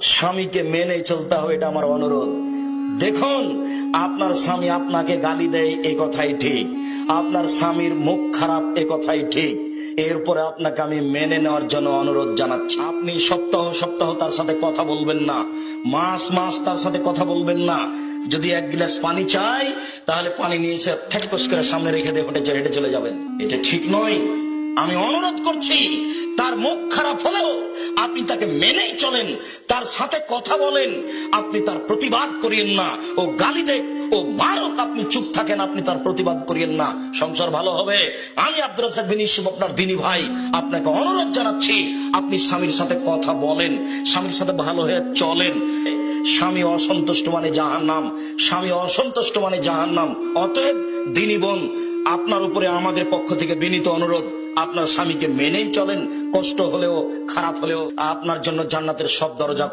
স্বামীকে মেনে চলতে হবে, এটা আমার অনুরোধ। দেখুন, আপনার স্বামী আপনাকে গালি দেয়, এ কথাই ঠিক। আপনার স্বামীর মুখ খারাপ, এ কথাই ঠিক। এরপরে আপনাকে আমি মেনে নেওয়ার জন্য অনুরোধ জানাচ্ছি। আপনি সপ্তাহ সপ্তাহ তার সাথে কথা বলবেন না। মাস মাস তার সাথে কথা বলবেন না। যদি এক গ্লাস পানি চাই তাহলে পানি নিয়ে এসে ঠেকস করে সামনে রেখে দিয়ে হেঁটে চলে যাবেন। এটা ঠিক নয়। আমি অনুরোধ করছি তার মুখ খারাপ হলেও আপনি তাকে মেনেই চলেন, তার সাথে কথা বলেন, আপনি তার প্রতিবাদ করিয়েন না। ও গালি দেখ, ও মারক, আপনি চুপ থাকেন, আপনি তার প্রতিবাদ করিয়েন না। সংসার ভালো হবে। আমি আব্দুল রাজাক বিন আপনার দিনী ভাই। আপনাকে অনুরোধ জানাচ্ছি, আপনি স্বামীর সাথে কথা বলেন, স্বামীর সাথে ভালো হয়ে চলেন। স্বামী অসন্তুষ্ট মানে জাহান নাম স্বামী অসন্তুষ্ট মানে জাহান নাম অতএব, দিনী বোন, আপনার উপরে আমাদের পক্ষ থেকে বিনীত অনুরোধ আপনার স্বামীকে মেনেই চলেন। কষ্ট হলেও খারাপ হলেও আপনার জন্য জান্নাতের সব দরজা